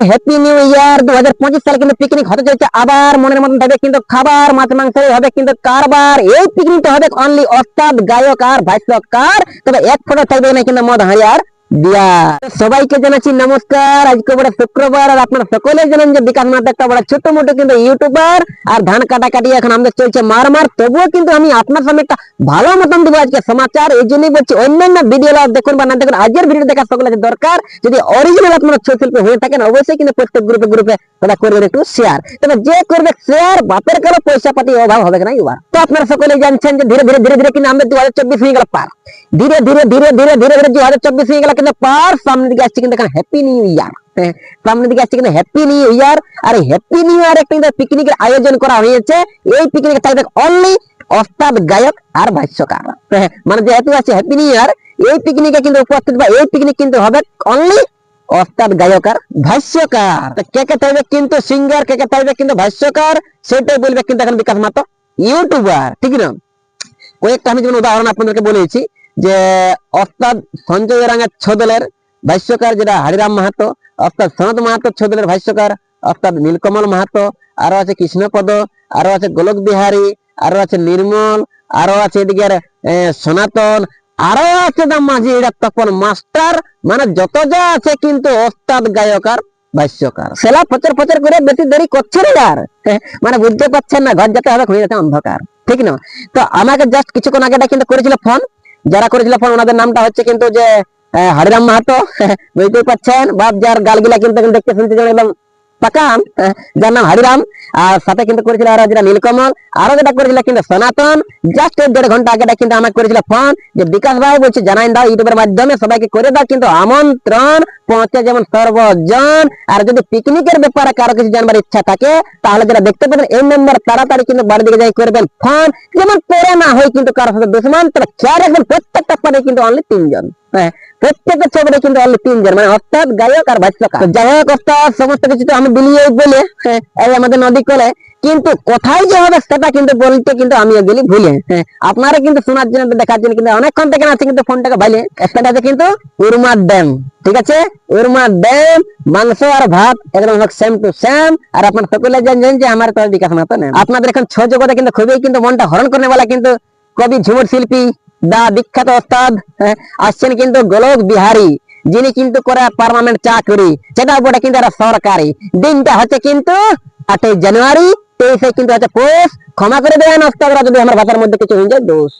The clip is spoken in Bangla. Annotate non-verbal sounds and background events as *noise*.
হ্যাপি নিউ ইয়ার দু হাজার পঁচিশ সালে কিন্তু পিকনিক হতে চলেছে। আবার মনের মতন থাকবে কিন্তু খাবার, মাছ, মাংস হবে কিন্তু কারবার। এই পিকনিকটা হবে অনলি অর্থাৎ গায়ক আর ভাষ্যকার। তবে এক ফটো থাকবে না কিন্তু মদ হাজার সবাইকে জানাচ্ছি নমস্কার। আজকে বড় শুক্রবার আর আপনারা সকলে জানেন যে বিকাশ মাত্র একটা বড় ছোট মোটো কিন্তু ইউটিউবার আর ধান কাটা কাটি এখন আমাদের চলছে মার মার। তবুও কিন্তু আমি আপনার সামনে একটা ভালো মতন দেবো আজকে সমাচার। এই জন্যই বলছি অন্যান্য ভিডিও দেখুন বা না দেখুন, আজকের ভিডিও দেখা সকলে দরকার। যদি অরিজিনাল আপনারা ছবি শিল্পী হয়ে থাকেন, অবশ্যই কিন্তু প্রত্যেক গ্রুপে গ্রুপে তারা করবেন একটু শেয়ার তবে যে করবে শেয়ার বাপের কারও পয়সা পাতি অভাব হবে না এবার। তো আপনারা সকলে জানছেন যে ধীরে ধীরে ধীরে ধীরে কিন্তু আমাদের দু হাজার চব্বিশ হয়ে গেল পার। ধীরে ধীরে ধীরে ধীরে ধীরে ধীরে দু হাজার চব্বিশ হয়ে গেল কিন্তু পার, সামনের দিকে আসছে কিন্তু হ্যাপি নিউ ইয়ার সামনের দিকে আসছে কিন্তু হ্যাপি নিউ ইয়ার আর হ্যাপি নিউ ইয়ার একটা কিন্তু পিকনিকের আয়োজন করা হয়েছে। এই পিকনিকের থাকবে অনলি অস্তাদ গায়ক আর ভাষ্যকার। মানে যেহেতু আছে হ্যাপি নিউ ইয়ার এই পিকনিকে কিন্তু উপস্থিত বা এই পিকনিক কিন্তু হবে অনলি অস্তাদ গায়ক আর ভাষ্যকার। কে কে থাকবে কিন্তু সিঙ্গার কে কে থাকবে কিন্তু ভাষ্যকার, সেটাই বলবে কিন্তু এখন বিকাশ মাত্র ইউটিউবার ঠিক না? কয়েকটা আমি যেমন উদাহরণ আপনাদেরকে বলেছি যে অস্তাদ সঞ্জয় রাঙার ছদলের ভাষ্যকার যেটা হরিরাম মাহাতো, অর্থাৎ সনত মাহাতো ছদলের ভাষ্যকার, অর্থাৎ নীলকমল মাহাতো, আরও আছে কৃষ্ণপদ, আরও আছে গোলক বিহারী আরও আছে নির্মল, আরও আছে এদিকে সনাতন, আরও আছে দা মাঝি, এটা তপন মাস্টার মানে যত যা আছে কিন্তু ওস্তাদ গায়ক আর ভাষ্যকার। সেলা ফচর ফচর করে বেশি দেরি করছে না আর। *laughs* মানে বুঝতে পারছেন না, ঘর যেতে হবে হয়ে যাচ্ছে অন্ধকার। ঠিক না? তো আমাকে জাস্ট কিছুক্ষণ আগে এটা কিন্তু করেছিল ফোন যারা করেছিল ফোন ওনাদের নামটা হচ্ছে কিন্তু যে হরিরাম মাহাতো। *laughs* বুঝতেই পারছেন? বাপ যার গালগুলা কিন্তু দেখতে শুনতে একদম আহ, যার নাম হরিরাম আর সাথে কিন্তু করেছিল আরও যেটা নীলকমল আরও যেটা করেছিল কিন্তু সনাতন জাস্ট এই দেড় ঘণ্টা আগেটা কিন্তু আমাকে করেছিল ফোন যে বিকাশ ভাই বলছে জানাই দাও ইউটিউবের মাধ্যমে সবাইকে করে দাও কিন্তু আমন্ত্রণ পৌঁছে যেমন সর্বজন আর যদি পিকনিকের ব্যাপারে কারও কিছু জানবার ইচ্ছা থাকে তাহলে যারা দেখতে পাবেন এই নম্বর তাড়াতাড়ি কিন্তু বাড়ি দিকে যাই করবেন ফোন যেমন পরে না হয় কিন্তু কারোর সাথে দুশ্মন তবে খেয়াল রাখবেন প্রত্যেকটা পারে কিন্তু অনলি তিনজন হ্যাঁ প্রত্যেকের ছবিটা কিন্তু অনলি তিনজন মানে অর্থাৎ গায়ক আর তো যাই হোক অর্থাৎ সমস্ত কিছু তো আমি দিলিয়ে বলে হ্যাঁ, এই আমাদের নদী কলে। কিন্তু কোথায় যে হবে সেটা কিন্তু বলতে কিন্তু আমিও গেলি ভুলে হ্যাঁ, আপনারা কিন্তু শোনার জন্য দেখার জন্য কিন্তু অনেকক্ষণ থেকে আছে কিন্তু ফোনটাকে ভাইলে সেটা আছে কিন্তু উরমার ড্যাম ঠিক আছে? উরমার ড্যাম মাংস আর ভাত একদম সেম টু সেম আর আপনার সকলে জানেন যে আমার তো বিকাশ মাতো নেই আপনাদের এখন ছ জগতে কিন্তু খুবই কিন্তু মনটা হরণ করে বলা কিন্তু কবি ঝুমুর শিল্পী দা বিখ্যাত ওস্তাদ হ্যাঁ, আসছেন কিন্তু গোলক বিহারী যিনি কিন্তু করে পার্মানেন্ট চাকরি সেটা বটে কিন্তু একটা সরকারি। দিনটা হচ্ছে কিন্তু আটই জানুয়ারি তেইশে কিন্তু হচ্ছে পোষ। ক্ষমা করে দেবেন ওস্তাদরা যদি আমার ভাষার মধ্যে কিছু হয়ে যায় দোষ।